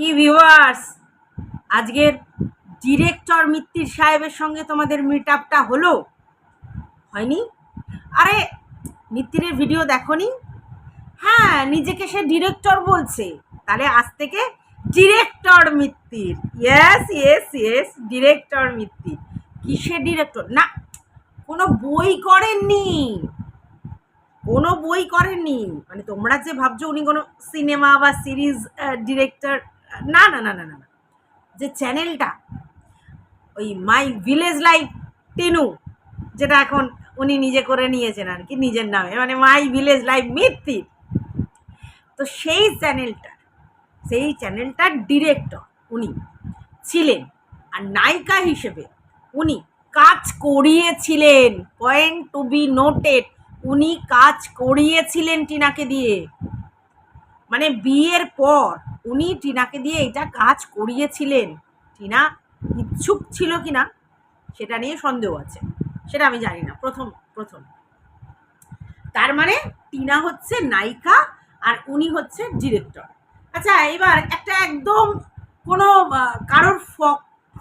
কি ভিউয়ার্স আজকের ডিরেক্টর মিত্তির সাহেবের সঙ্গে তোমাদের মিট আপটা হলো? হয়নি? আরে, মিত্তিরের ভিডিও দেখো নি হ্যাঁ নিজেকে সে ডিরেক্টর বলছে। তাহলে আজ থেকে director Mittir. Yes yes yes director Mittir. কিসের ডিরেক্টর না, কোনো বই করেননি। কোনো বই করেননি। মানে তোমরা যে ভাবছ উনি কোনো সিনেমা বা সিরিজ ডিরেক্টর না না না না না না। যে চ্যানেলটা ওই মাই ভিলেজ লাইফ টিনু, যেটা এখন উনি নিজে করে নিয়েছেন আর কি, নিজের নামে মানে মাই ভিলেজ লাইফ মিথ্যি তো সেই চ্যানেলটা সেই চ্যানেলটার ডিরেক্টর উনি ছিলেন আর নায়িকা হিসেবে উনি কাজ করিয়েছিলেন। পয়েন্ট টু বি নোটেড উনি কাজ করিয়েছিলেন টিনাকে দিয়ে। মানে বিয়ের পর উনি টিনাকে দিয়ে এটা কাজ করিয়েছিলেন। টিনা ইচ্ছুক ছিল কি না সেটা নিয়ে সন্দেহ আছে। সেটা আমি জানি না। প্রথম প্রথম। তার মানে টিনা হচ্ছে নায়িকা আর উনি হচ্ছে ডিরেক্টর। আচ্ছা এবার একটা একদম কোনো কারোর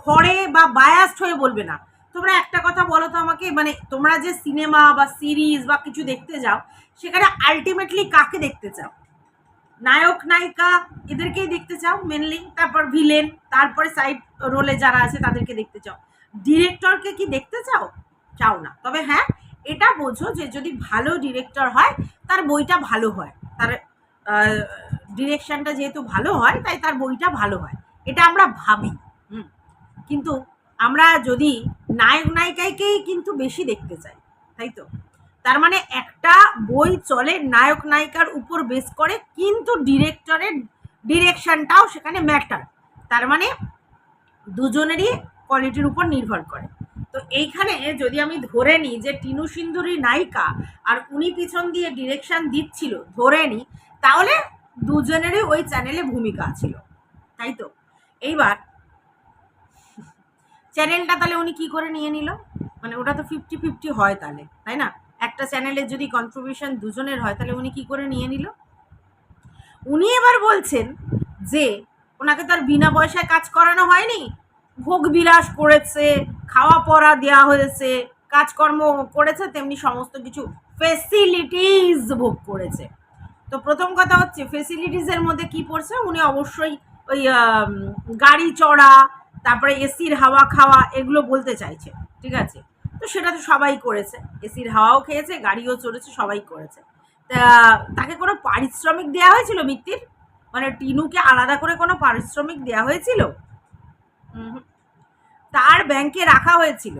ফরে বা বায়াসড হয়ে বলবে না। তোমরা একটা কথা বলো তো আমাকে মানে তোমরা যে সিনেমা বা সিরিজ বা কিছু দেখতে যাও, সেখানে আলটিমেটলি কাকে দেখতে চাও? নায়ক, নায়িকা, এদেরকেই দেখতে চাও মেনলি তারপর ভিলেন তারপরে সাইড রোলে যারা আছে তাদেরকে দেখতে চাও। ডিরেক্টরকে কি দেখতে চাও? চাও না। তবে হ্যাঁ এটা বোঝো যে যদি ভালো ডিরেক্টর হয়, তার বইটা ভালো হয়। তার ডিরেকশনটা যেহেতু ভালো হয়, তাই তার বইটা ভালো হয়। এটা আমরা ভাবি। হুম। কিন্তু আমরা যদি নায়ক, নায়িকাকেই কিন্তু বেশি দেখতে চাই, তাই তো? তার মানে একটা বই চলে নায়ক নায়িকার উপর বেস করে, কিন্তু ডিরেক্টরের ডিরেকশনটাও সেখানে ম্যাটার। তার মানে দুজনেরই কোয়ালিটির উপর নির্ভর করে। তো এইখানে যদি আমি ধরে নিই যে টিনু সিন্ধুরি নায়িকা আর উনি পিছন দিয়ে ডিরেকশন দিচ্ছিল, ধরে নিই, তাহলে দুজনেরই ওই চ্যানেলে ভূমিকা ছিল। তাই তো? এইবার চ্যানেলটা তাহলে উনি কি করে নিয়ে নিল? মানে ওটা তো ফিফটি ফিফটি হয় তাহলে, তাই না? একটা চ্যানেলের যদি কন্ট্রিবিউশন দুজনের হয়, তাহলে উনি কি করে নিয়ে নিল? উনি এবার বলছেন যে, ওনাকে তার বিনা পয়সায় কাজ করানো হয়নি। ভোগ বিলাস করেছে, খাওয়া পড়া দেওয়া হয়েছে, কাজকর্ম করেছে, তেমনি সমস্ত কিছু ফেসিলিটিস ভোগ করেছে। তো প্রথম কথা হচ্ছে ফেসিলিটিসের মধ্যে কি পড়ছে? উনি অবশ্যই ওই গাড়ি চড়া, তারপরে এসির হাওয়া খাওয়া, এগুলো বলতে চাইছে, ঠিক আছে? তো সেটা তো সবাই করেছে। এসির হাওয়াও খেয়েছে, গাড়িও চড়েছে, সবাই করেছে। তা তাকে কোনো পারিশ্রমিক দেওয়া হয়েছিল মিত্তির? মানে টিনুকে আলাদা করে কোনো পারিশ্রমিক দেওয়া হয়েছিল। তার ব্যাংকে রাখা হয়েছিল।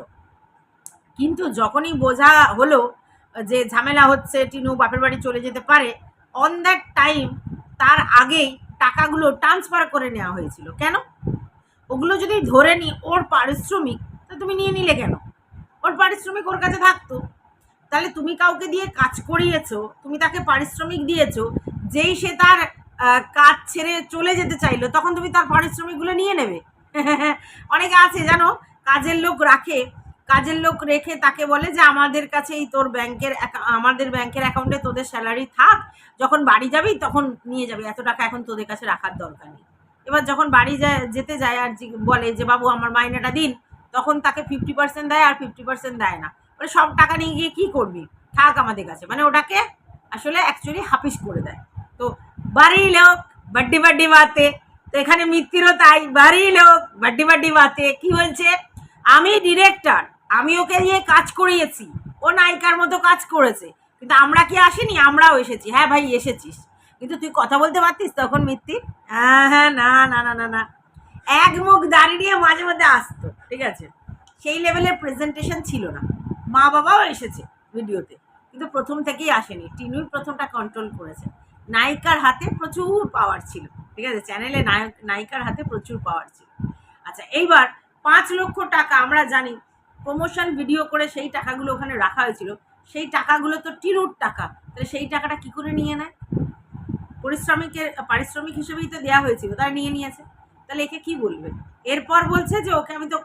কিন্তু যখনই বোঝা হলো যে ঝামেলা হচ্ছে, টিনু বাপের বাড়ি চলে যেতে পারে অন দ্যাট টাইম তার আগেই টাকাগুলো ট্রান্সফার করে নেওয়া হয়েছিল। কেন? ওগুলো যদি ধরে নি ওর পারিশ্রমিক, তা তুমি নিয়ে নিলে কেন? ওর পারিশ্রমিক ওর কাছে থাকতো। তাহলে তুমি কাউকে দিয়ে কাজ করিয়েছো, তুমি তাকে পারিশ্রমিক দিয়েছ, যেই সে তার কাজ ছেড়ে চলে যেতে চাইলো, তখন তুমি তার পারিশ্রমিকগুলো নিয়ে নেবে। অনেকে আছে, জানো, কাজের লোক রাখে, কাজের লোক রেখে তাকে বলে যে, আমাদের কাছেই তোর ব্যাংকের আমাদের ব্যাংকের অ্যাকাউন্টে তোদের স্যালারি থাক, যখন বাড়ি যাবি তখন নিয়ে যাবি, এত টাকা এখন তোদের কাছে রাখার দরকার নেই। এবার যখন বাড়ি যায়, যেতে যায় আর বলে যে, বাবু, আমার মাইনেটা দিন। তখন তাকে ফিফটি পার্সেন্ট দেয় আর ফিফটি পার্সেন্ট দেয় না। মানে সব টাকা নিয়ে গিয়ে কী করবি? থাক আমাদের কাছে। মানে ওটাকে আসলে অ্যাকচুয়ালি হাফিস করে দেয়। তো, বাড়ি লোক, বাড্ডি বাড্ডি বাতে। তো এখানে মিত্তিরও তাই, বাড়ি লোক, বাড্ডি বাড্ডি বাতে। কি বলছে? আমি ডিরেক্টর আমি ওকে দিয়ে কাজ করিয়েছি। ও নায়িকার মতো কাজ করেছে। কিন্তু আমরা কি আসিনি? আমরাও এসেছি। হ্যাঁ ভাই, এসেছিস। কিন্তু তুই কথা বলতে পারতিস তখন মিত্তি হ্যাঁ হ্যাঁ না না না না না। এক মুখ দাঁড়িয়ে মাঝে মধ্যে আসতো, ঠিক আছে? সেই লেভেলের প্রেজেন্টেশন ছিল না। মা বাবাও এসেছে ভিডিওতে কিন্তু প্রথম থেকেই আসেনি। টিনুই প্রথমটা কন্ট্রোল করেছে। নায়িকার হাতে প্রচুর পাওয়ার ছিল, ঠিক আছে? চ্যানেলে নায়ক, নায়িকার হাতে প্রচুর পাওয়ার ছিল। আচ্ছা এইবার পাঁচ লক্ষ টাকা, আমরা জানি প্রমোশন ভিডিও করে সেই টাকাগুলো ওখানে রাখা হয়েছিল। সেই টাকাগুলো তো টিনুর টাকা, তাহলে সেই টাকাটা কি করে নিয়ে নেয়? পরিশ্রমিকের, পারিশ্রমিক হিসেবেই তো দেওয়া হয়েছিল, তারা নিয়ে নিয়েছে। তাহলে একে কি বলবে? এরপর বলছে যে ওকে আমি তো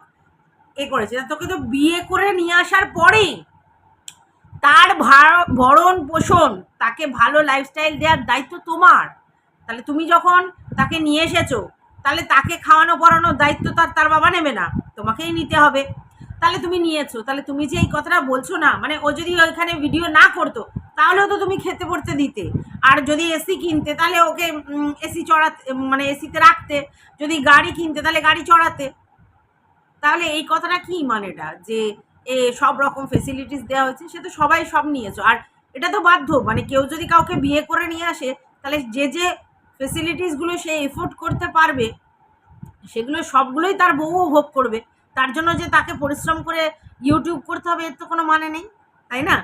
এ করেছি। তোকে তো বিয়ে করে নিয়ে আসার পরেই তার ভরণ পোষণ, তাকে ভালো লাইফস্টাইল দেওয়ার দায়িত্ব তোমার। তাহলে তুমি যখন তাকে নিয়ে এসেছ, তাহলে তাকে খাওয়ানো, পড়ানোর দায়িত্ব তার তার বাবা নেবে না। তোমাকেই নিতে হবে। তাহলে তুমি নিয়েছো। তাহলে তুমি যে এই কথাটা বলছো না মানে ও যদি ওইখানে ভিডিও না করতো, তাহলেও তো তুমি খেতে পড়তে দিতে। আর যদি এসি কিনতে, তাহলে ওকে এসি চড়াতে মানে এসিতে রাখতে, যদি গাড়ি কিনতে, তাহলে গাড়ি চড়াতে। তাহলে এই কথাটা কি মানেটা যে, এ, সব রকম ফেসিলিটিস দেওয়া হয়েছে, সে তো সবাই সব নিয়েছো। আর এটা তো বাধ্য মানে কেউ যদি কাউকে বিয়ে করে নিয়ে আসে, তাহলে যে যে ফেসিলিটিসগুলো সে এফোর্ড করতে পারবে, সেগুলো সবগুলোই তার বউও ভোগ করবে। তার জন্য যে তাকে পরিশ্রম করে ইউটিউব করতে হবে, এর তো কোনো মানে নেই, তাই না?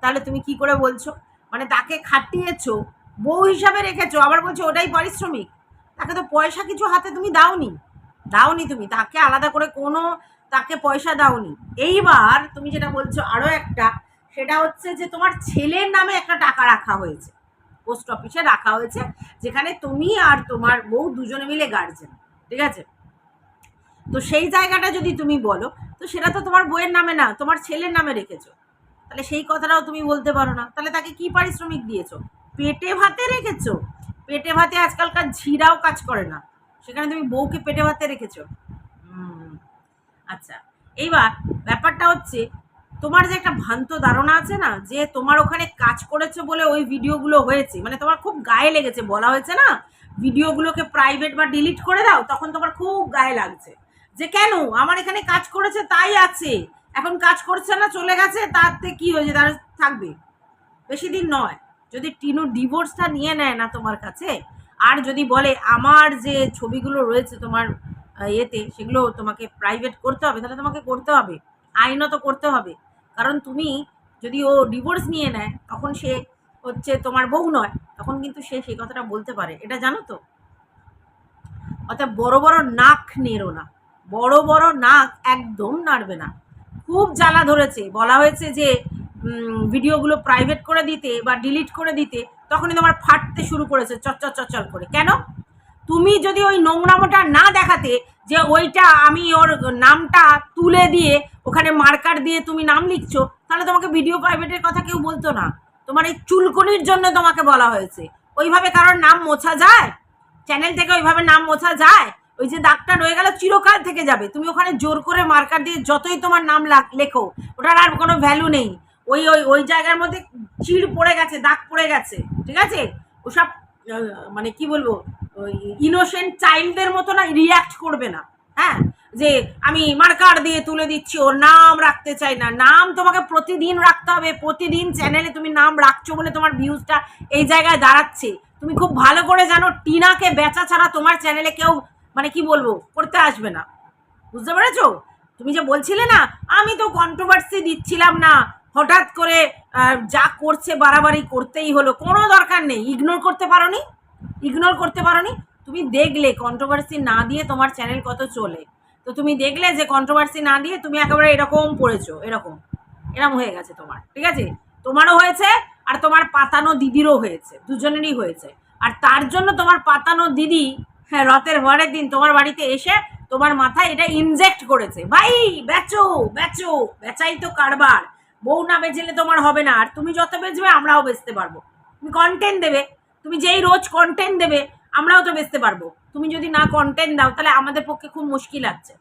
তাহলে তুমি কি করে বলছো? মানে তাকে খাটিয়েছো, বউ হিসাবে রেখেছো, আবার বলছো ওটাই পারিশ্রমিক। তাকে তো পয়সা কিছু হাতে তুমি দাওনি। দাওনি তুমি, তাকে আলাদা করে কোনো তাকে পয়সা দাওনি। এইবার তুমি যেটা বলছো আরও একটা, সেটা হচ্ছে যে তোমার ছেলের নামে একটা টাকা রাখা হয়েছে। পোস্ট অফিসে রাখা হয়েছে, যেখানে তুমি আর তোমার বউ দুজনে মিলে গার্জেন ঠিক আছে? তো সেই জায়গাটা যদি তুমি বলো, তো সেটা তো তোমার বইয়ের নামে না, তোমার ছেলের নামে রেখেছো। তাহলে সেই কথাটাও তুমি বলতে পারো না। তাহলে তাকে কি পারিশ্রমিক দিয়েছ? পেটে ভাতে রেখেছো? পেটে ভাতে আজকালকার ঝিরাও কাজ করে না। সেখানে তুমি বউকে পেটে ভাতে রেখেছো? আচ্ছা। এইবার ব্যাপারটা হচ্ছে, তোমার যে একটা ভ্রান্ত ধারণা আছে না, যে তোমার ওখানে কাজ করেছে বলে ওই ভিডিওগুলো হয়েছে মানে তোমার খুব গায়ে লেগেছে, বলা হয়েছে না? ভিডিওগুলোকে প্রাইভেট বা ডিলিট করে দাও, তখন তোমার খুব গায়ে লাগছে। যে কেন? আমার এখানে কাজ করেছে, তাই আছে। এখন কাজ করছে না, চলে গেছে, তাতে কি হয়েছে? তার থাকবে। বেশি দিন নয়। যদি টিনু ডিভোর্সটা নিয়ে নেয় না তোমার কাছে, আর যদি বলে আমার যে ছবিগুলো রয়েছে তোমার ইয়েতে, সেগুলো তোমাকে প্রাইভেট করতে হবে, তাহলে তোমাকে করতে হবে। আইনত করতে হবে। কারণ তুমি যদি ও ডিভোর্স নিয়ে নেয়, তখন সে হচ্ছে তোমার বউ নয়, তখন কিন্তু সে সেই কথাটা বলতে পারে। এটা জানো তো? অর্থাৎ বড় বড় নাক নেড়ো না। বড় বড় নাক একদম নাড়বে না। খুব জ্বালা ধরেছে। বলা হয়েছে যে ভিডিওগুলো প্রাইভেট করে দিতে বা ডিলিট করে দিতে তখনই তোমার ফাটতে শুরু করেছে চচ্চর চচ্চর করে। কেন? তুমি যদি ওই নোংরামোটা না দেখাতে যে ওইটা আমি ওর নামটা তুলে দিয়ে ওখানে মার্কার দিয়ে তুমি নাম লিখছো, তাহলে তোমাকে ভিডিও প্রাইভেটের কথা কেউ বলতো না। তোমার এই চুলকনির জন্য তোমাকে বলা হয়েছে। ওইভাবে কারোর নাম মোছা যায়? চ্যানেল থেকে ওইভাবে নাম মোছা যায়? ওই যে দাগটা রয়ে গেল, চিরকাল থেকে যাবে। তুমি ওখানে জোর করে মার্কার দিয়ে যতই তোমার নাম লেখো, ওটার আর কোনো ভ্যালু নেই। ওই ওই ওই জায়গার মধ্যে চিড় পড়ে গেছে, দাগ পড়ে গেছে, ঠিক আছে? ওসব মানে কি বলব, ওই ইনোসেন্ট চাইল্ডদের মতো না রিয়াক্ট করবে না। হ্যাঁ? যে আমি মার্কার দিয়ে তুলে দিচ্ছি, ওর নাম রাখতে চাই না। নাম তোমাকে প্রতিদিন রাখতে হবে, প্রতিদিন চ্যানেলে তুমি নাম রাখছো বলে তোমার ভিউজটা এই জায়গায় দাঁড়াচ্ছে। তুমি খুব ভালো করে জানো, টিনাকে বেচা ছাড়া তোমার চ্যানেলে কেউ মানে কি বলব করতে আসবে না। বুঝতে পেরেছ? তুমি যে বলছিলে না, আমি তো কন্ট্রোভার্সি দিচ্ছিলাম না। হঠাৎ করে যা করছে বাড়াবাড়ি করতেই হলো। কোনো দরকার নেই। ইগনোর করতে পারো নি ইগনোর করতে পারো নি তুমি দেখলে কন্ট্রোভার্সি না দিয়ে তোমার চ্যানেল কত চলে। তো তুমি দেখলে যে কন্ট্রোভার্সি না দিয়ে তুমি একেবারে এরকম পড়েছো, এরকম। এরকম হয়ে গেছে তোমার, ঠিক আছে? তোমারও হয়েছে, আর তোমার পাতানো দিদিরও হয়েছে। দুজনেরই হয়েছে। আর তার জন্য তোমার পাতানো দিদি হ্যাঁ রথের ভরের দিন তোমার বাড়িতে এসে তোমার মাথায় এটা ইনজেক্ট করেছে। ভাই, বেচো বেচো, বেচাই তো কারবার। বউ না বেচলে তোমার হবে না। আর তুমি যত বেচবে, আমরাও বেচতে পারব। তুমি কন্টেন্ট দেবে। তুমি যেই রোজ কন্টেন্ট দেবে, আমরাও তো বেচতে পারব। তুমি যদি না কন্টেন্ট দাও, তাহলে আমাদের পক্ষে খুব মুশকিল আছে।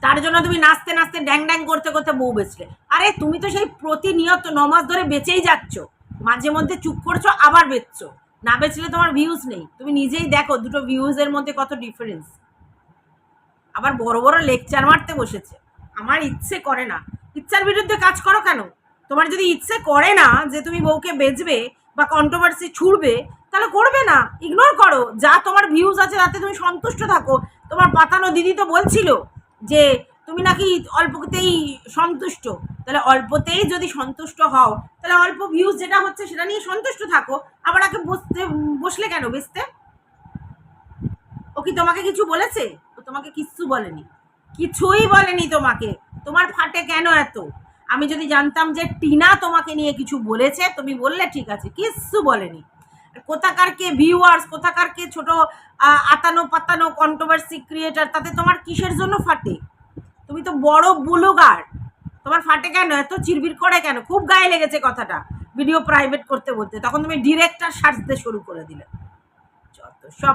তার জন্য তুমি নাচতে নাচতে ড্যাং ড্যাং করতে করতে বউ বেচলে। আরে, তুমি তো সেই প্রতিনিয়ত নমাস ধরে বেঁচেই যাচ্ছ। মাঝে মধ্যে চুপ করছ, আবার বেচছো। না বেচলে তোমার ভিউজ নেই। তুমি নিজেই দেখো দুটো ভিউজের মধ্যে কত ডিফারেন্স আবার বড় বড় লেকচার মারতে বসেছে। আমার ইচ্ছে করে না। ইচ্ছার বিরুদ্ধে কাজ করো কেন? তোমার যদি ইচ্ছে করে না যে তুমি বউকে বেচবে বা কন্ট্রোভার্সি ছুড়বে, তাহলে করবে না। ইগনোর করো। যা তোমার ভিউজ আছে, তাতে তুমি সন্তুষ্ট থাকো। তোমার পাতানো দিদি তো বলছিল যে তুমি নাকি অল্পতেই সন্তুষ্ট। তাহলে অল্পতেই যদি সন্তুষ্ট হও, তাহলে অল্প ভিউজ যেটা হচ্ছে সেটা নিয়ে সন্তুষ্ট থাকো। আবার আগে বসতে, বসলে কেন বেচতে? ও কি তোমাকে কিছু বলেছে? ও তোমাকে কিচ্ছু বলেনি। কিছুই বলেনি তোমাকে। তোমার ফাটে কেন এত? আমি যদি জানতাম যে টিনা তোমাকে নিয়ে কিছু বলেছে, তুমি বললে ঠিক আছে, কিচ্ছু বলেনি। কোথাকার কে ভিউয়ার্স কোথাকার কে ছোট আতানো পাতানো কন্ট্রোভার্সি ক্রিয়েটার তাতে তোমার কিসের জন্য ফাটে? তুমি তো বড় বুলুগার। তোমার ফাটে কেন? এত চিরবির করে কেন? খুব গায়ে লেগেছে কথাটা। ভিডিও প্রাইভেট করতে বলতে। তখন তুমি ডিরেক্টর সার্চতে শুরু করে দিলে। যত সব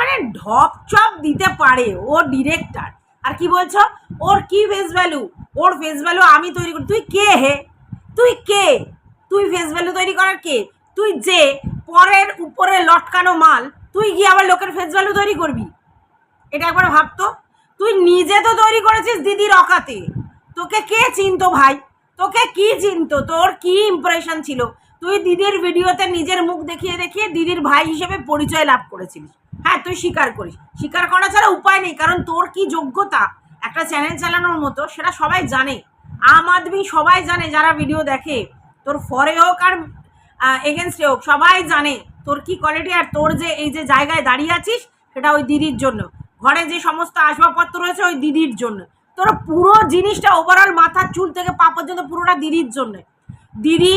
মানে ঢপ চপ দিতে পারে ও ডিরেক্টর আর কি বলছো? ওর কি ফেস ভ্যালু ওর ফেস ভ্যালু আমি তৈরি করি। তুই কে হে? তুই কে? তুই ফেস ভ্যালু তৈরি করার কে? তুই যে পরের উপরে লটকানো মাল, তুই গিয়ে আবার লোকের ফেস ভ্যালু তৈরি করবি। এটা একবার ভাবতো? তুই নিজে তো তৈরি করেছিস দিদির অকাতে। তোকে কে চিনতো ভাই? তোকে কি চিনতো? তোর কি ইমপ্রেশন ছিল? তুই দিদির ভিডিওতে নিজের মুখ দেখিয়ে দেখিয়ে দিদির ভাই হিসেবে পরিচয় লাভ করেছিলিস। হ্যাঁ তুই স্বীকার করিস। স্বীকার করা ছাড়া উপায় নেই, কারণ তোর কি যোগ্যতা? একটা চ্যানেল চালানোর মতো, সেটা সবাই জানে। আম আদমি সবাই জানে, যারা ভিডিও দেখে। তোর ফরে হোক আর এগেনস্টে হোক, সবাই জানে তোর কি কোয়ালিটি আর তোর যে, এই যে জায়গায় দাঁড়িয়ে আছিস, সেটা ওই দিদির জন্য। ঘরে যে সমস্ত আসবাবপত্র রয়েছে ওই দিদির জন্য। তোর পুরো জিনিসটা ওভারঅল মাথার চুল থেকে পা পর্যন্ত পুরোটা দিদির জন্য। দিদি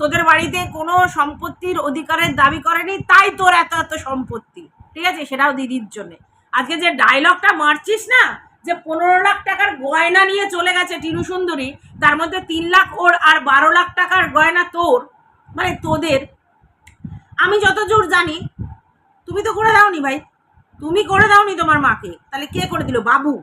তোদের বাড়িতে কোনো সম্পত্তির অধিকারের দাবি করেনি, তাই তোর এত এত সম্পত্তি। ঠিক আছে? সেটাও দিদির জন্য। আজকে যে ডায়লগটা মারছিস না, যে পনেরো লাখ টাকার গয়না নিয়ে চলে গেছে টিনু সুন্দরী, তার মধ্যে তিন লাখ ওর আর বারো লাখ টাকার গয়না তোর মানে তোদের। আমি যতদূর জানি, তুমি তো করে দাওনি ভাই। তুমি করে দাওনি তোমার মাকে, তাহলে কে করে দিল? বাবু।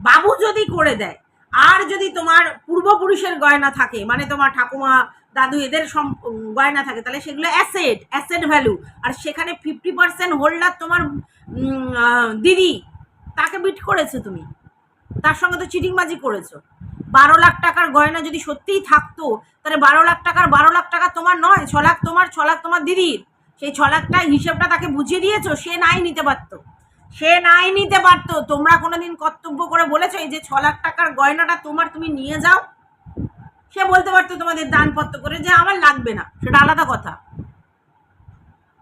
বাবু যদি করে দেয়, আর যদি তোমার পূর্বপুরুষের গয়না থাকে মানে তোমার ঠাকুমা, দাদু এদের সম- গয়না থাকে, তাহলে সেগুলো অ্যাসেট অ্যাসেট ভ্যালু আর সেখানে ফিফটি পার্সেন্ট হোল্ডার তোমার দিদি, তাকে বিট করেছ তুমি। তার সঙ্গে তো চিটিংবাজি করেছ। বারো লাখ টাকার গয়না যদি সত্যিই থাকতো, তাহলে বারো লাখ টাকার, বারো লাখ টাকা তোমার নয়, ছ লাখ তোমার, ছ লাখ তোমার দিদির। সেই ছ লাখটা হিসেবটা তাকে বুঝিয়ে দিয়েছ, সে নাই নিতে পারতো। সে নাই নিতে পারতো। তোমরা কোনোদিন কর্তব্য করে বলেছ এই যে ছ লাখ টাকার গয়নাটা তোমার তুমি নিয়ে যাও। সে বলতে পারতো তোমাদের দানপত্র করে যে আমার লাগবে না। সেটা আলাদা কথা।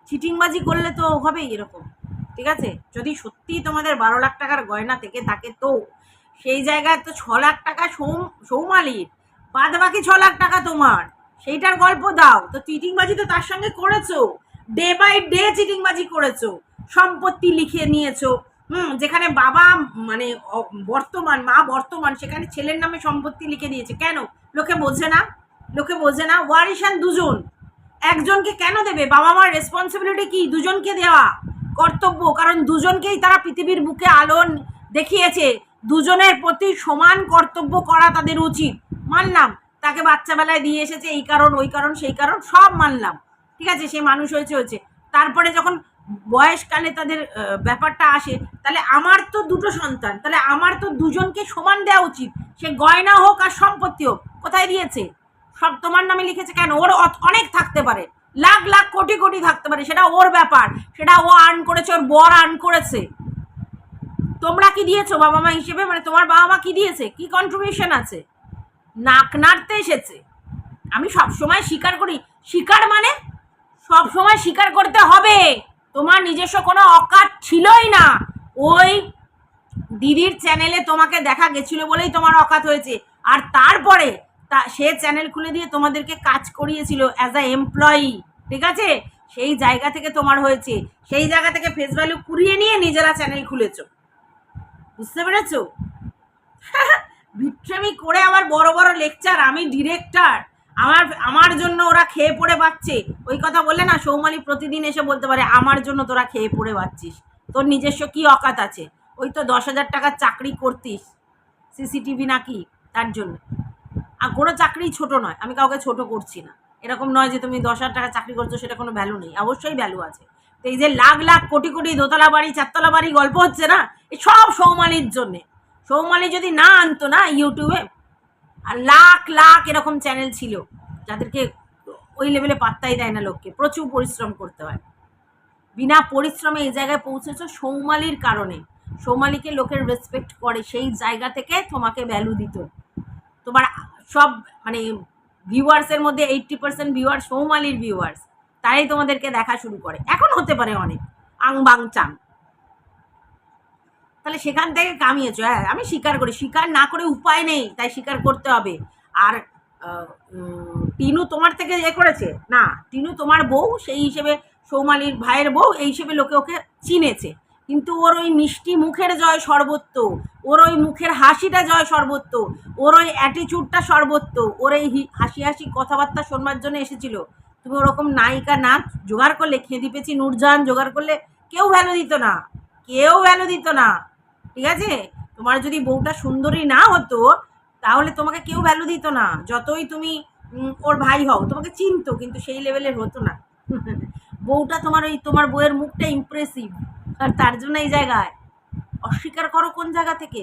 চিটিংবাজি করলে তো হবেই এরকম। ঠিক আছে? যদি সত্যিই তোমাদের বারো লাখ টাকার গয়না থেকে থাকে তো সেই জায়গায় তো ছ লাখ টাকা সৌম, সৌমালির। বাদ বাকি ছ লাখ টাকা তোমার। সেইটার গল্প দাও। তো চিটিংবাজি তো তার সঙ্গে করেছ। ডে বাই ডে চিটিংবাজি করেছ। সম্পত্তি লিখে নিয়েছো। হুম, যেখানে বাবা মানে বর্তমান, মা বর্তমান, সেখানে ছেলের নামে সম্পত্তি লিখে দিয়েছে। কেন? লোকে বোঝে না। লোকে বোঝে না। ওয়ারিশান দুজন। একজনকে কেন দেবে? বাবা মার রেসপন্সিবিলিটি কি? দুজনকে দেওয়া কর্তব্য। কারণ দুজনকেই তারা পৃথিবীর বুকে আলোন দেখিয়েছে। দুজনের প্রতি সমান কর্তব্য করা তাদের উচিত। মানলাম। তাকে বাচ্চাবেলায় দিয়ে এসেছে এই কারণ, ওই কারণ, সেই কারণ, সব মানলাম। ঠিক আছে? সে মানুষ হয়েছে হয়েছে। তারপরে যখন বয়সকালে তাদের ব্যাপারটা আসে, তাহলে আমার তো দুটো সন্তান, তাহলে আমার তো দুজনকে সমান দেওয়া উচিত। সে গয়না হোক আর সম্পত্তি হোক, কোথায় দিয়েছে? সব তোমার নামে লিখেছে কেন? ওর অনেক থাকতে পারে, লাখ লাখ কোটি কোটি থাকতে পারে, সেটা ওর ব্যাপার, সেটা ও আর্ন করেছে, ওর বর আর্ন করেছে। তোমরা কি দিয়েছ বাবা মা হিসেবে? মানে তোমার বাবা মা কি দিয়েছে? কি কন্ট্রিবিউশন আছে? নাক নাড়তে এসেছে। আমি সব সময় স্বীকার করি, স্বীকার মানে সব সময় স্বীকার করতে হবে। তোমার নিজস্ব কোনো অকাত ছিলই না। ওই দিদির চ্যানেলে তোমাকে দেখা গেছিল বলেই তোমার অকাত হয়েছে। আর তারপরে তা, সে চ্যানেল খুলে দিয়ে তোমাদেরকে কাজ করিয়েছিল অ্যাজ আ এমপ্লয়ি ঠিক আছে? সেই জায়গা থেকে তোমার হয়েছে। সেই জায়গা থেকে ফেস ভ্যালু কুড়িয়ে নিয়ে নিজেরা চ্যানেল খুলেছো। বুঝতে পেরেছ? বিট্রেমি করে আবার বড় বড় লেকচার আমি ডিরেক্টর আমার আমার জন্য ওরা খেয়ে পড়ে পাচ্ছে ওই কথা বললে না, সৌমালি প্রতিদিন এসে বলতে পারে, আমার জন্য তোরা খেয়ে পড়ে পাচ্ছিস তোর নিজস্ব কি অকাত আছে? ওই তো দশ হাজার টাকার চাকরি করতিস, সিসিটিভি নাকি তার জন্য। আর কোনো চাকরি ছোট নয়, আমি কাউকে ছোট করছি না। এরকম নয় যে তুমি দশ হাজার টাকা চাকরি করছ, সেটা কোনো ভ্যালু নেই। অবশ্যই ভ্যালু আছে। তো এই যে লাখ লাখ, কোটি কোটি দোতলা বাড়ি, চারতলা বাড়ি গল্প হচ্ছে না এই সব সৌমালির জন্যে। সৌমালি যদি না আনতো না ইউটিউবে আর লাখ লাখ এরকম চ্যানেল ছিল, যাদেরকে ওই লেভেলে পাত্তাই দেয় না লোককে। প্রচুর পরিশ্রম করতে হয়। বিনা পরিশ্রমে এই জায়গায় পৌঁছেছো সৌমালির কারণে। সৌমালিকে লোকের রেসপেক্ট করে, সেই জায়গা থেকে তোমাকে ভ্যালু দিত। তোমার সব মানে ভিউয়ার্সের মধ্যে এইট্টি পার্সেন্ট ভিউয়ার্স সৌমালির ভিউয়ার্স তারাই তোমাদেরকে দেখা শুরু করে। এখন হতে পারে অনেক। আং বাং চাং। তাহলে সেখান থেকে কামিয়েছো। হ্যাঁ আমি স্বীকার করি। স্বীকার না করে উপায় নেই, তাই স্বীকার করতে হবে। আর টিনু তোমার থেকে এ করেছে? না, টিনু তোমার বউ, সেই হিসেবে সৌমালির ভাইয়ের বউ, এই হিসেবে লোকে ওকে চিনেছে। কিন্তু ওর ওই মিষ্টি মুখের জয় সর্বত্র ওর ওই মুখের হাসিটা জয় সর্বত্র ওর ওই অ্যাটিচিউডটা সর্বত্র ওর এই হাসি হাসি কথাবার্তা শোনবার জন্য এসেছিল। তুমি ওরকম নায়িকা নাচ জোগাড় করলে, খেদি পেছি জোগাড় করলে কেউ ভ্যালু দিত না, কেউ ভ্যালু দিত না। ঠিক আছে? তোমার যদি বউটা সুন্দরী না হতো, তাহলে তোমাকে কেউ ভ্যালু দিত না। যতই তুমি ওর ভাই হও, তোমাকে চিনতো, কিন্তু সেই লেভেলের হতো না। বউটা তোমার ওই, তোমার বউয়ের মুখটা ইমপ্রেসিভ আর তার জন্য এই জায়গায়। অস্বীকার করো কোন জায়গা থেকে?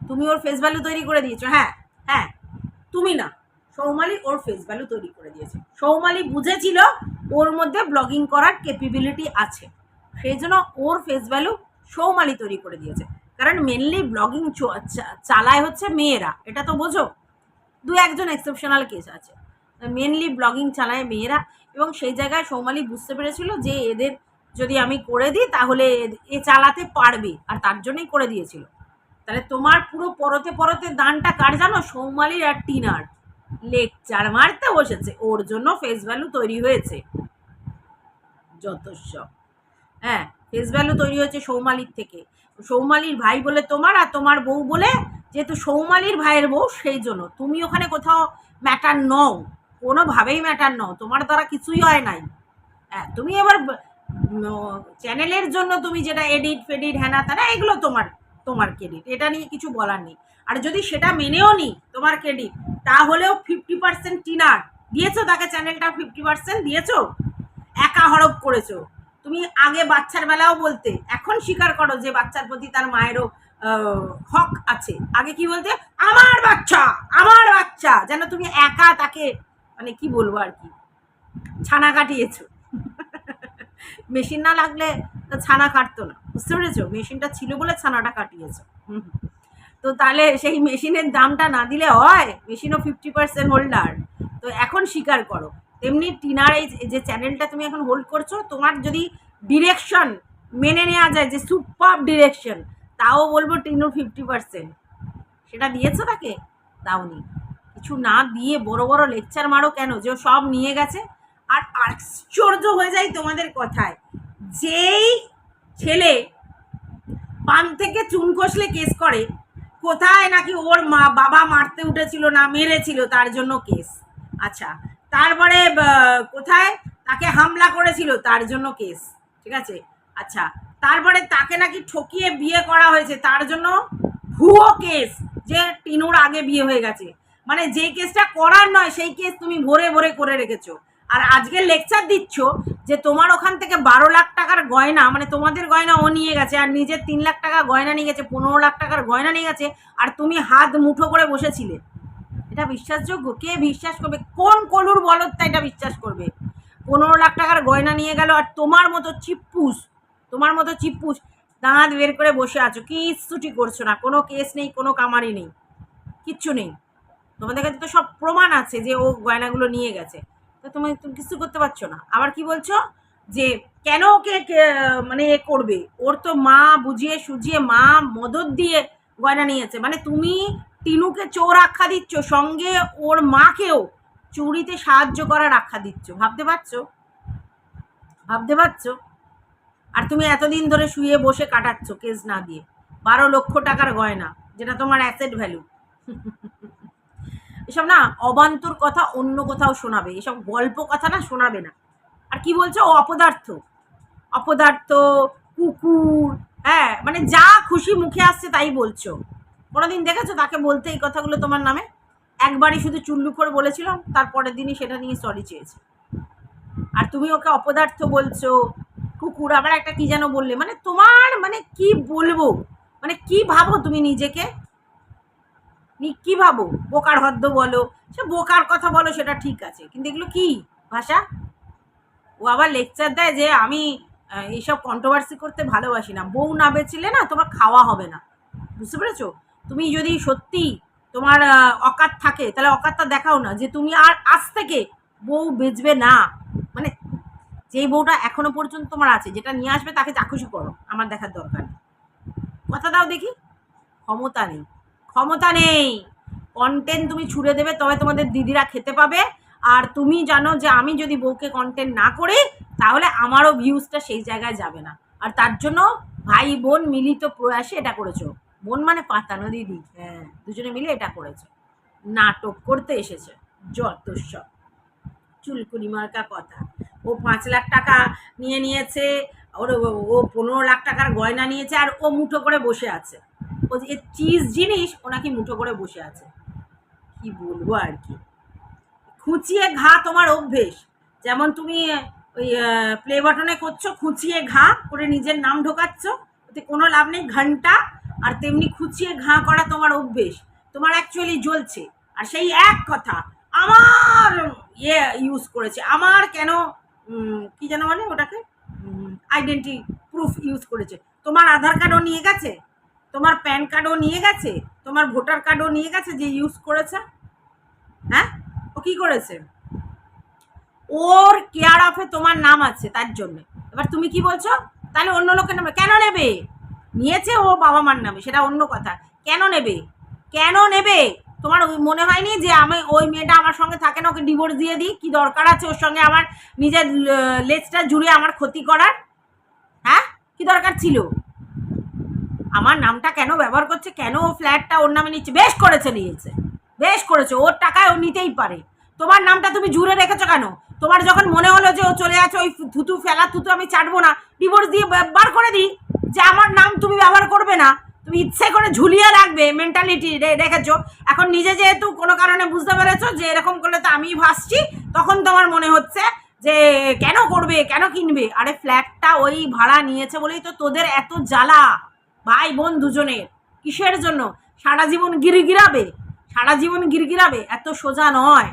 তুমি ওর ফেস ভ্যালু তৈরি করে দিয়েছ হ্যাঁ হ্যাঁ। তুমি না। সৌমালি ওর ফেস ভ্যালু তৈরি করে দিয়েছে। সৌমালি বুঝেছিল ওর মধ্যে ব্লগিং করার ক্যাপেবিলিটি আছে। সেই জন্য ওর ফেস ভ্যালু সৌমালি তৈরি করে দিয়েছে। কারণ মেনলি ব্লগিং চালায় হচ্ছে মেয়েরা, এটা তো বোঝো? দু একজন এক্সেপশনাল কেস আছে। মেনলি ব্লগিং চালায় মেয়েরা এবং সেই জায়গায় সৌমালি বুঝতে পেরেছিল যে এদের যদি আমি করে দিই, তাহলে এ- চালাতে পারবে আর তার জন্যই করে দিয়েছিল। তাহলে তোমার পুরো পরতে পরতে দানটা কার জানো? সৌমালির আর টিনার। লেকচার মারতে বসেছে। ওর জন্য ফেস ভ্যালু তৈরি হয়েছে। যথেষ্ট। হ্যাঁ ফেস ভ্যালু তৈরি হয়েছে সৌমালির থেকে। সৌমালির ভাই বলে তোমার আর তোমার বউ বলে যেহেতু সৌমালির ভাইয়ের বউ, সেই জন্য। তুমি ওখানে কোথাও ম্যাটার নও। কোনোভাবেই ম্যাটার নও। তোমার দ্বারা কিছুই হয় নাই। হ্যাঁ তুমি এবার চ্যানেলের জন্য তুমি যেটা এডিট ফেডিট হ্যানা তারা এগুলো তোমার তোমার ক্রেডিট এটা নিয়ে কিছু বলার নেই। আর যদি সেটা মেনেও নি তোমার ক্রেডিট তাহলেও ফিফটি পার্সেন্ট টিনার। দিয়েছ তাকে চ্যানেলটা ফিফটি পার্সেন্ট দিয়েছ? একা হরপ করেছ। তুমি আগে বাচ্চার বেলাও বলতে, এখন স্বীকার করো যে বাচ্চার প্রতি তার মায়েরও হক আছে। আগে কি বলতে? আমার বাচ্চা আমার বাচ্চা! যেন তুমি একা তাকে মানে কি বলব আর কি? ছানা কাটিয়েছো। মেশিন না লাগলে তো ছানা কাটতো না। বুঝতে পেরেছ? মেশিনটা ছিল বলে ছানাটা কাটিয়েছো। তো তাহলে সেই মেশিনের দামটা না দিলে হয়? মেশিনও ফিফটি পার্সেন্ট হোল্ডার তো এখন স্বীকার করো। তেমনি টিনার এই যে- চ্যানেলটা তুমি এখন হোল্ড করছ, তোমার যদি ডিরেকশন মেনে নেওয়া যায়, যে সুপার ডিরেকশন তাও বলব টিনুর ফিফটি পার্সেন্ট সেটা দিয়েছ তাকে দাওনি। কিছু না দিয়ে বড় বড় লেকচার মারো কেন? যে সব নিয়ে গেছে। আর আশ্চর্য হয়ে যায় তোমাদের কথায়। যেই ছেলে পান থেকে চুন কষলে কেস করে, কোথায় নাকি ওর মা বাবা মারতে উঠেছিল না মেরেছিল, তার জন্য কেস। আচ্ছা তারপরে কোথায়? তাকে হামলা করেছিল, তার জন্য কেস, ঠিক আছে? আচ্ছা তারপরে তাকে নাকি ঠকিয়ে বিয়ে করা হয়েছে, তার জন্য ভুয়ো কেস, যে টিনুর আগে বিয়ে হয়ে গেছে। মানে যে কেসটা করার নয়, সেই কেস তুমি ভরে ভরে করে রেখেছো। আর আজকে লেকচার দিচ্ছ যে তোমার ওখান থেকে বারো লাখ টাকার গয়না মানে তোমাদের গয়না ও নিয়ে গেছে, আর নিজের তিন লাখ টাকা গয়না নিয়ে গেছে, পনেরো লাখ টাকার গয়না নিয়ে গেছে, আর তুমি হাত মুঠো করে বসেছিলে। এটা বিশ্বাসযোগ্য? কে বিশ্বাস করবে? কোন কলুর বলদটা এটা বিশ্বাস করবে? পনেরো লাখ টাকার গয়না নিয়ে গেল আর তোমার মতো চিপ্পুস, তোমার মতো চিপ্পুস দাঁত বের করে বসে আছো। কিচ্ছুটি করছ না। কোনো কেস নেই, কোনো কামারি নেই। কিচ্ছু নেই। তোমাদের কাছে তো সব প্রমাণ আছে যে ও গয়নাগুলো নিয়ে গেছে। তো তুমি তুমি কিছু করতে পারছ না। আবার কি বলছো? যে কেন ওকে মানে এ করবে? ওর তো মা বুঝিয়ে সুঝিয়ে মা মদত দিয়ে গয়না নিয়েছে মানে তুমি টিনুকে চোর আখ্যা দিচ্ছ, সঙ্গে ওর মাকেও চুরিতে সাহায্য করার আখ্যা দিচ্ছ। ভাবতে পারছ? ভাবতে পারছ? আর তুমি এতদিন ধরে শুয়ে বসে কাটাচ্ছ কেস না দিয়ে। বারো লক্ষ টাকার গয়না, যেটা তোমার অ্যাসেট ভ্যালু এসব না অবান্তর কথা অন্য কোথাও শোনাবে, এসব গল্প কথা না শোনাবে না। আর কি বলছো? অপদার্থ। অপদার্থ, কুকুর হ্যাঁ মানে যা খুশি মুখে আসছে তাই বলছো। কোনোদিন দেখেছ তাকে বলতে এই কথাগুলো তোমার নামে? একবারই শুধু চুল্লু করে বলেছিলাম তারপরের দিনই সেটা নিয়ে সরি চেয়েছে। আর তুমি ওকে অপদার্থ বলছো, কুকুর, আবার একটা কি যেন বললে মানে তোমার মানে কি বলব? মানে কি ভাবো তুমি নিজেকে? কি ভাবো? বোকার হদ্দ বলো, সে বোকার কথা বলো, সেটা ঠিক আছে। কিন্তু এগুলো কি ভাষা? ও আবার লেকচার দেয় যে আমি এইসব কন্ট্রোভার্সি করতে ভালোবাসি না। বউ না বেচলে না তোমার খাওয়া হবে না। বুঝতে পেরেছ? তুমি যদি সত্যি তোমার অকাত থাকে, তাহলে অকাতটা দেখাও না যে তুমি আর আজ থেকে বউ বেচবে না। মানে যেই বউটা এখনও পর্যন্ত তোমার আছে, যেটা নিয়ে আসবে তাকে চাক্ষুষি করো, আমার দেখার দরকার নেই। কথা দাও দেখি। ক্ষমতা নেই। ক্ষমতা নেই। কন্টেন্ট তুমি ছুড়ে দেবে, তবে তোমাদের দিদিরা খেতে পাবে। আর তুমি জানো যে আমি যদি বউকে কন্টেন্ট না করি, তাহলে আমারও ভিউজটা সেই জায়গায় যাবে না। আর তার জন্য ভাই বোন মিলিত প্রয়াসে এটা করেছ। বোন মানে পাতানো দিদি হ্যাঁ দুজনে মিলে এটা করেছে। নাটক করতে এসেছে যত সব চুলকুনি মার্কা কথা। ও পাঁচ লাখ টাকা নিয়ে নিয়েছে, ওর ও পনেরো লাখ টাকার গয়না নিয়েছে, আর ও মুঠো করে বসে আছে। ও যে চিজ জিনিস, ও নাকি মুঠো করে বসে আছে। কি বলব আর কি? খুঁচিয়ে ঘা তোমার অভ্যেস। যেমন তুমি ওই প্লে বাটনে করছ, খুঁচিয়ে ঘা করে নিজের নাম ঢোকাচ্ছ, ওতে কোনো লাভ নেই, ঘণ্টা আর তেমনি খুঁচিয়ে ঘা করা তোমার অভ্যেস। তোমার অ্যাকচুয়ালি জ্বলছে। আর সেই এক কথা, আমার ইয়ে ইউজ করেছে। আমার কেন কি যেন বলে ওটাকে? আইডেন্টি প্রুফ ইউজ করেছে। তোমার আধার কার্ডও নিয়ে গেছে? তোমার প্যান কার্ডও নিয়ে গেছে? তোমার ভোটার কার্ডও নিয়ে গেছে যে ইউজ করেছে? হ্যাঁ? ও কি করেছে? ওর কেয়ার অফে তোমার নাম আছে, তার জন্য। এবার তুমি কি বলছো? তাহলে অন্য লোকের নামে কেন নেবে? নিয়েছে ও বাবা মার নামে, সেটা অন্য কথা। কেন নেবে? কেন নেবে? তোমার ওই মনে হয়নি যে আমি ওই মেয়েটা আমার সঙ্গে থাকে না, ওকে ডিভোর্স দিয়ে দিই? কি দরকার আছে ওর সঙ্গে আমার নিজের লেজটা জুড়ে আমার ক্ষতি করার? হ্যাঁ? কি দরকার ছিল? আমার নামটা কেন ব্যবহার করছে? কেন ও ফ্ল্যাটটা ওর নামে নিচ্ছে? বেশ করেছে নিয়েছে। বেশ করেছে। ওর টাকায় ও নিতেই পারে। তোমার নামটা তুমি জুড়ে রেখেছো কেন? তোমার যখন মনে হলো যে ও চলে আছে ওই থুতু, ফেলা থুতু আমি চাটবো না ডিভোর্স দিয়ে বার করে দিই। যে আমার নাম তুমি ব্যবহার করবে না, তুমি ইচ্ছে করে ঝুলিয়ে রাখবে মেন্টালিটি রেখেছো এখন নিজে যেহেতু কোনো কারণে বুঝতে পেরেছ যে এরকম করলে তো আমিই ভাসছি, তখন তোমার মনে হচ্ছে যে কেন করবে, কেন কিনবে? আরে ফ্ল্যাটটা ওই ভাড়া নিয়েছে বলেই তো তোদের এত জ্বালা। ভাই বোন দুজনের, কিসের জন্য? সারা জীবন গিরগিরাবে, সারা জীবন গিরগিরাবে, এত সোজা নয়।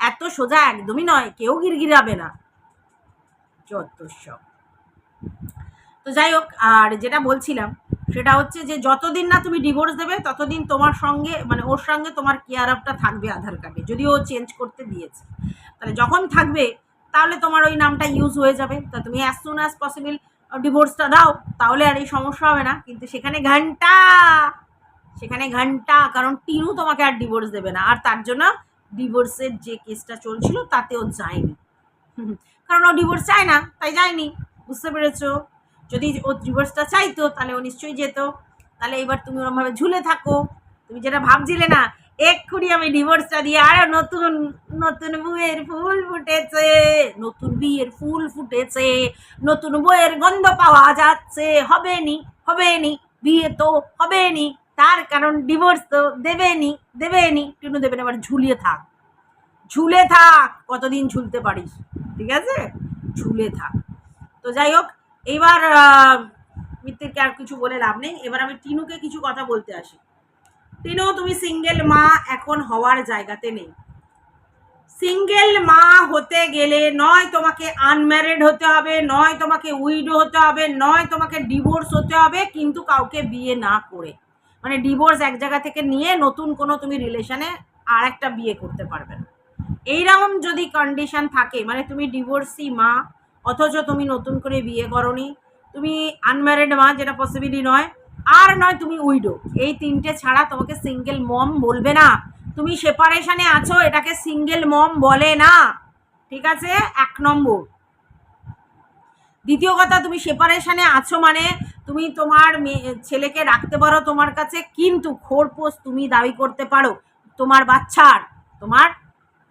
এত সোজা একদমই নয়, কেউ গিরগিরাবে না। সব। তো যাই হোক, আর যেটা বলছিলাম, সেটা হচ্ছে যে যতদিন না তুমি ডিভোর্স দেবে, ততদিন তোমার সঙ্গে মানে ওর সঙ্গে তোমার কেয়ার আপটা থাকবে আধার কার্ডে যদি ও চেঞ্জ করতে দিয়েছে। তাহলে যখন থাকবে, তাহলে তোমার ওই নামটা ইউজ হয়ে যাবে। তা তুমি অ্যাজ সুন অ্যাজ পসিবল ডিভোর্সটা দাও, তাহলে আর এই সমস্যা হবে না। কিন্তু সেখানে ঘণ্টা সেখানে ঘণ্টা, কারণ টিনু তোমাকে আর ডিভোর্স দেবে না। আর তার জন্য ডিভোর্সের যে কেসটা চলছিল, তাতেও যায়নি। কারণ ও ডিভোর্স চায় না, তাই যায়নি। বুঝতে পেরেছ? যদি ও ডিভোর্সটা চাইতো, তাহলে ও নিশ্চয়ই যেত। তাহলে এবার তুমি ওরমভাবে ঝুলে থাকো। তুমি যেটা ভাবছিলে না, এক্ষুনি আমি ডিভোর্সটা দিয়ে আরও নতুন নতুন বইয়ের ফুল ফুটেছে, নতুন বিয়ের ফুল ফুটেছে, নতুন বইয়ের গন্ধ পাওয়া যাচ্ছে। হবে নি হবে নি বিয়ে তো হবে নি তার কারণ ডিভোর্স তো দেবেনি দেবেনি। টুনু দেবেন আবার ঝুলিয়ে থাক। ঝুলে থাক, কতদিন ঝুলতে পারিস? ঠিক আছে? ঝুলে থাক। তো যাই হোক এইবার আহ, মিত্তিরকে আর কিছু বলে লাভ নেই। এবার আমি টিনুকে কিছু কথা বলতে আসি। টিনু তুমি সিঙ্গেল মা এখন হওয়ার জায়গাতে নেই। সিঙ্গেল মা হতে গেলে নয় তোমাকে আনম্যারিড হতে হবে নয় তোমাকে উইডো হতে হবে নয় তোমাকে ডিভোর্স হতে হবে কিন্তু কাউকে বিয়ে না করে। মানে ডিভোর্স এক জায়গা থেকে নিয়ে নতুন কোনো তুমি রিলেশনে আর একটা বিয়ে করতে পারবে না। এইরকম যদি কন্ডিশন থাকে মানে তুমি ডিভোর্সি মা অথচ তুমি নতুন করে বিয়ে করনি। তুমি আনম্যারিড মা, যেটা পসিবিলি নয়। আর নয়, তুমি উইডো এই তিনটে ছাড়া তোমাকে সিঙ্গেল মম বলবে না। তুমি সেপারেশনে আছো, এটাকে সিঙ্গেল মম বলে না। ঠিক আছে? এক নম্বর। দ্বিতীয় কথা, তুমি সেপারেশনে আছো মানে তুমি তোমার ছেলেকে রাখতে পারো তোমার কাছে, কিন্তু খোরপোষ তুমি দাবি করতে পারো তোমার বাচ্চার তোমার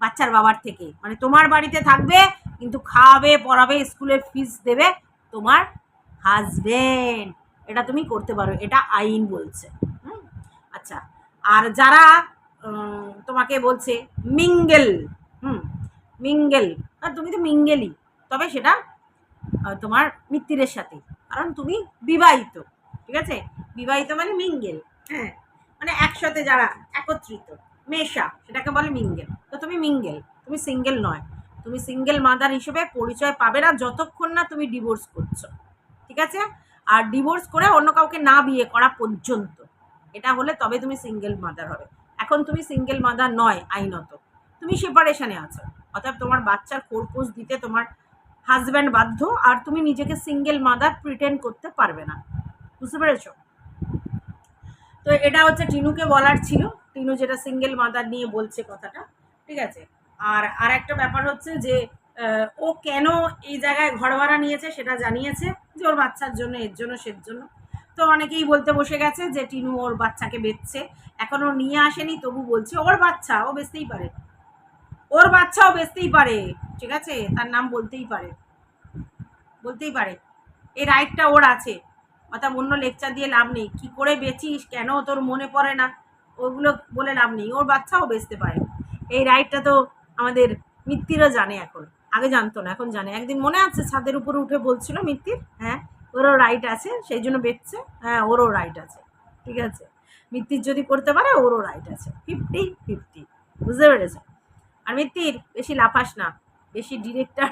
বাচ্চার বাবার থেকে। মানে তোমার বাড়িতে থাকবে কিন্তু খাওয়াবে পড়াবে, স্কুলের ফিস দেবে তোমার হাজবেন্ড এটা তুমি করতে পারো, এটা আইন বলছে? আচ্ছা আর যারা তোমাকে বলছে মিঙ্গেল হুম মিঙ্গেল তুমি তো মিঙ্গেলই তবে সেটা তোমার মিত্তিরের সাথে, কারণ তুমি বিবাহিত, ঠিক আছে? বিবাহিত মানে মিঙ্গেল হ্যাঁ? মানে একসাথে যারা, একত্রিত, মেশা, সেটাকে বলে মিঙ্গেল তো তুমি মিঙ্গেল তুমি সিঙ্গেল নয়। তুমি সিঙ্গেল মাদার হিসেবে পরিচয় পাবে না যতক্ষণ না তুমি ডিভোর্স করছ, ঠিক আছে? আর ডিভোর্স করে অন্য কাউকে না বিয়ে করা পর্যন্ত, এটা হলে তবে তুমি সিঙ্গেল মাদার হবে। এখন তুমি সিঙ্গেল মাদার নয়, আইনত। তুমি সেপারেশনে আছো অর্থাৎ তোমার বাচ্চার খোরপোষ দিতে তোমার হাজব্যান্ড বাধ্য, আর তুমি নিজেকে সিঙ্গেল মাদার প্রিটেন্ড করতে পারবে না। বুঝতে পেরেছ? তো এটা হচ্ছে টিনুকে বলার ছিল। টিনু যেটা সিঙ্গেল মাদার নিয়ে বলছে কথাটা, ঠিক আছে? আর আর একটা ব্যাপার হচ্ছে যে ও কেন এই জায়গায় ঘর ভাড়া নিয়েছে সেটা জানিয়েছে যে ওর বাচ্চার জন্য, এর জন্য, সের জন্য। তো অনেকেই বলতে বসে গেছে যে, টিনু ওর বাচ্চাকে বেচছে। এখনও নিয়ে আসেনি, তবু বলছে, ওর বাচ্চা, ও বেচতেই পারে। ওর বাচ্চাও বেচতেই পারে। ঠিক আছে? তার নাম বলতেই পারে। বলতেই পারে। এই রাইটটা ওর আছে। অর্থাৎ অন্য লেকচার দিয়ে লাভ নেই। কি করে বেচিস? কেন তোর মনে পড়ে না? ওগুলো বলে লাভ নেই। ওর বাচ্চাও বেচতে পারে। এই রাইটটা তো আমাদের মিত্তিরও জানে এখন। আগে জানতো না, এখন জানে। একদিন মনে আছে ছাদের উপরে উঠে বলছিল, মিত্তির হ্যাঁ ওরও রাইট আছে, সেই জন্য বেচছে। হ্যাঁ ওরও রাইট আছে। ঠিক আছে? মিত্তির যদি করতে পারে, ওরও রাইট আছে। ফিফটি ফিফটি বুঝতে পেরেছ? আর মিত্তির, বেশি লাফাস না। বেশি ডিরেক্টর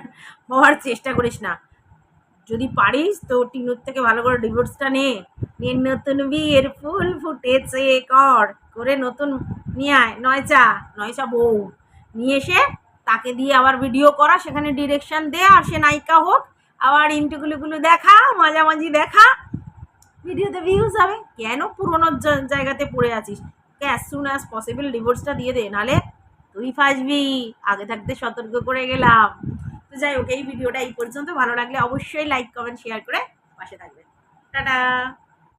হওয়ার চেষ্টা করিস না। যদি পারিস, তো টিনুর থেকে ভালো করে ডিভোর্সটা নে। নিয়ে নতুন বিয়ের ফুল ফুটেছে, কর। করে নতুন নিয়ে আয়। নয়চা নয়চা বউ। নিয়ে এসে তাকে দিয়ে আবার ভিডিও করা, সেখানে ডিরেকশন দে আর সে নায়িকা হোক, আবার ইন্টুগুলোগুলো দেখা, মাঝামাঝি দেখা ভিডিওতে ভিউজ হবে। কেন পুরোনো জায়গাতে পড়ে আছিস? অ্যাজ সুন অ্যাজ পসিবল ডিভোর্সটা দিয়ে দে, নালে তুই ফাঁসবি, আগে থাকতে সতর্ক করে গেলাম। তো যাই হোক, এই ভিডিওটা এই পর্যন্ত। ভালো লাগলে অবশ্যই লাইক কমেন্ট শেয়ার করে পাশে থাকবেন। টাটা!